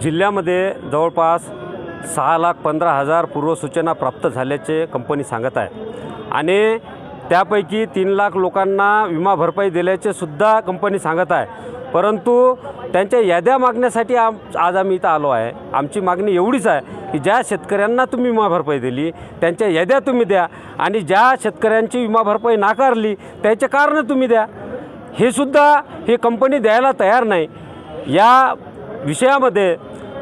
जिल्ह्यामध्ये जवळपास सहा लाख पंधरा हजार पूर्वसूचना प्राप्त झाल्याचे कंपनी सांगत आहे. आणि त्यापैकी तीन लाख लोकांना विमा भरपाई दिल्याचे सुद्धा कंपनी सांगत आहे. परंतु त्यांच्या याद्या मागण्यासाठी आम आज आम्ही इथं आलो आहे. आमची मागणी एवढीच आहे की ज्या शेतकऱ्यांना तुम्ही विमा भरपाई दिली त्यांच्या याद्या तुम्ही द्या आणि ज्या शेतकऱ्यांची विमा भरपाई नाकारली त्याचे कारणं तुम्ही द्या. हे सुद्धा ही कंपनी द्यायला तयार नाही. या विषयामध्ये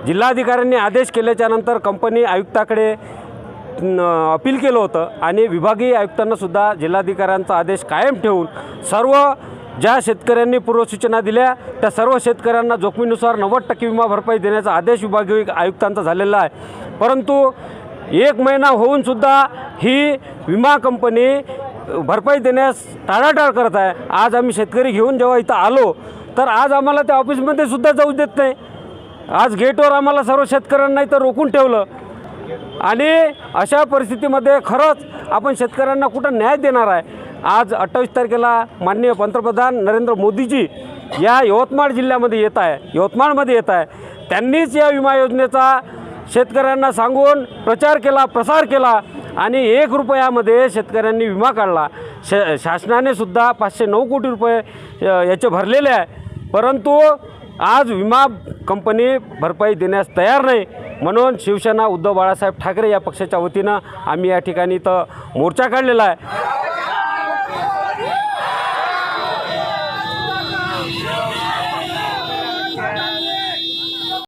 जिल्हाधिकाऱ्यांनी आदेश केल्याच्यानंतर कंपनी आयुक्ताकडे अपील केलं होतं आणि विभागीय आयुक्तांनासुद्धा जिल्हाधिकाऱ्यांचा आदेश कायम ठेवून सर्व ज्या शेतकऱ्यांनी पूर्वसूचना दिल्या त्या सर्व शेतकऱ्यांना जोखमीनुसार नव्वद टक्के विमा भरपाई देण्याचा आदेश विभागीय आयुक्तांचा झालेला आहे. परंतु एक महिना होऊनसुद्धा ही विमा कंपनी भरपाई देण्यास टाळाटाळ करत आहे. आज आम्ही शेतकरी घेऊन जेव्हा इथं आलो तर आज आम्हाला त्या ऑफिसमध्ये सुद्धा जाऊ देत नाही. आज गेटवर आम्हाला सर्व शेतकऱ्यांना इथं रोखून ठेवलं. आणि अशा परिस्थितीमध्ये खरंच आपण शेतकऱ्यांना कुठं न्याय देणार आहे? आज अठ्ठावीस तारखेला माननीय पंतप्रधान नरेंद्र मोदीजी या यवतमाळ जिल्ह्यामध्ये येत आहे. यवतमाळमध्ये येत आहे. त्यांनीच या विमा योजनेचा शेतकऱ्यांना सांगून प्रचार केला प्रसार केला आणि एक रुपयामध्ये शेतकऱ्यांनी विमा काढला. श शासनाने सुद्धा पाचशे नऊ कोटी रुपये याचे भरलेले आहे. परंतु आज विमा कंपनी भरपाई देण्यास तयार नाही. म्हणून शिवसेना उद्धव बाळासाहेब ठाकरे या पक्षाच्या वतीनं आम्ही या ठिकाणी इथं मोर्चा काढलेला आहे.